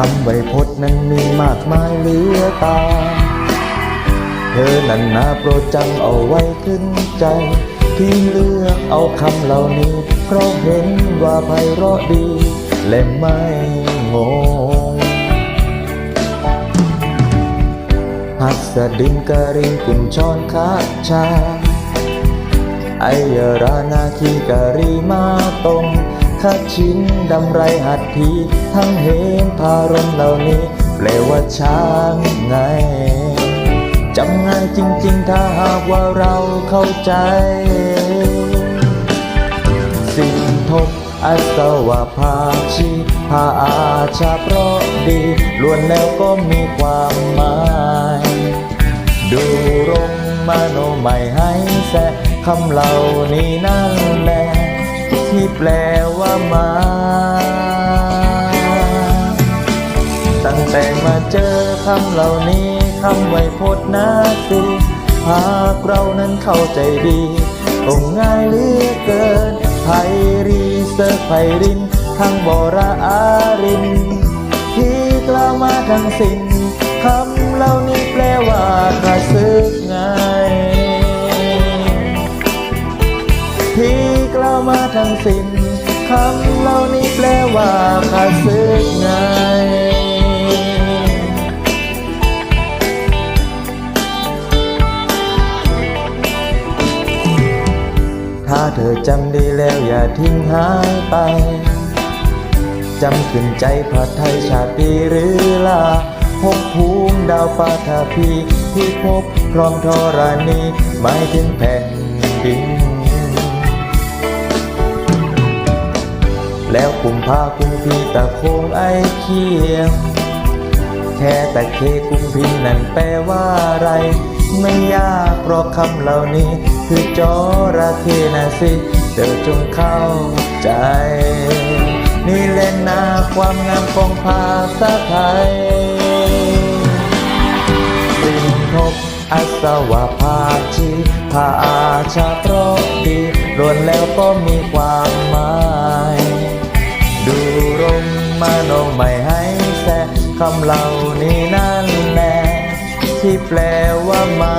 คำไวยพจน์นั้นมีมากมายเหลือตา เธอนั้นนาโปรดจำเอาไว้ขึ้นใจ ที่เลือกเอาคำเหล่านี้ เพราะเห็นว่าไพเราะดี และไม่งงหัสดินกรินกุญชรคาชาไอยรานาคีกะรีมาตรง คัดชินดำไรหัดทีทั้งเห็นพารมเหล่านี้แปลว่าช้างไงจำง่ายจริง ๆ ถ้าหากว่าเราเข้าใจ สิ่งทบอัศวาภาชีพาอาชาเพราะดีล้วนแล้วก็มีความหมาย ดูรงมโนใหม่ให้แสคำเหล่านี้นั่นแหละที่แปลว มา ตั้งแต่มาเจอคำเหล่านี้คำไวยพจน์นะสิหากเรานั้นเข้าใจดีคงง่ายเหลือเกินไพรีเสร์ไพริน ทั้งบราอาริน ที่กล่าวมาทั้งสิ้นคำเหล่านี้แปลว่ากระซึกไงที่กล่าวมาทั้งสิ้น คำเหล่านี้แปลว่าข้าศึกไงถ้าเธอจำได้แล้วอย่าทิ้งหายไป จำขึ้นใจพระไทยชาติปีหรือลาพบภูมิดาวปาทาพีที่พบพร้อมธรณีหมายถึงแผ่นดิน แล้วกุมภาคุมพีตะโคงไอเคียง แค่แต่เคกุมพินนั่นแปลว่าอะไร ไม่ยากเพราะคำเหล่านี้ คือจอระเข้นะสิเธอจงเข้าใจ นี่แหละนาความงามของภาษาไทยสิ่งทบอัศวาภาชีพาอาชาเพราะดีล้วนแล้วก็มีความหมาย มาโนไม่ให้แสคำเหล่านี้นั่นแหละที่แปลว่ามา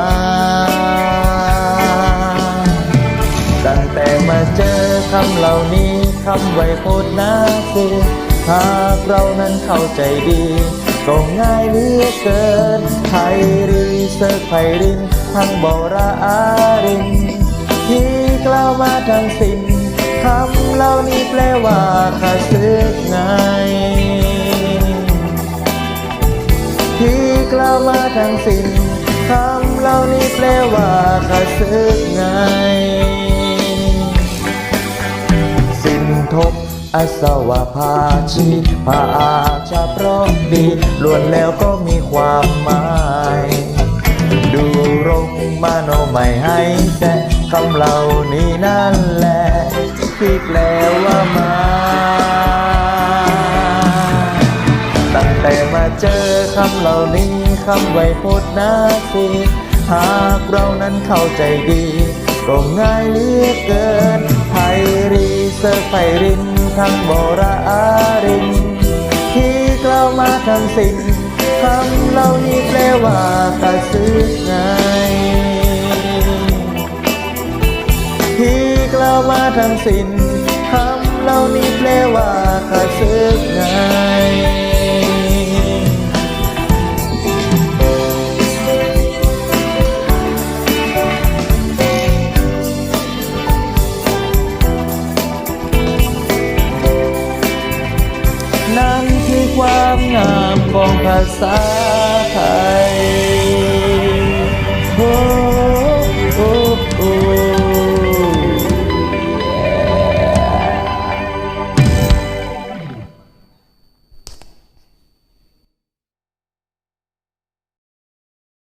ตั้งแต่มาเจอคำเหล่านี้คำไวยพจน์นะสิหากเรานั้นเข้าใจดีก็ง่ายเหลือเกินไทรีเสิร์ไพรินทั้งบราอารินที่กล่าวมาทั้งสิ้นคำเหล่านี้แปลว่าข้าศึกงที่ กล่าวมาทั้งสิ้นคำเหล่านี้แปลว่าข้าศึกไง สิ้นทบอัศวาภาชีพาอาชาพราะดีล้วนแล้วก็มีความหมายดูรงมาโนไม่ให้แสคำเหล่านี้นั่นแหละที่แปลว่ามา มาเจอคำเหล่านี้คำไวยพจน์นะสิหากเรานั้นเข้าใจดี ก็ง่ายเหลือเกินไทยรีเสิร์ไพรินทั้งบราอาริน ที่กล่าวมาทั้งสิ้นคำเหล่านี้แปลว่ากระซึกไงที่กล่าวมาทั้งสิ้นคำเหล่านี้แปลว่าขาศึกไงนั่นคือ ของภาษาไทยโอ้โอ้โอ้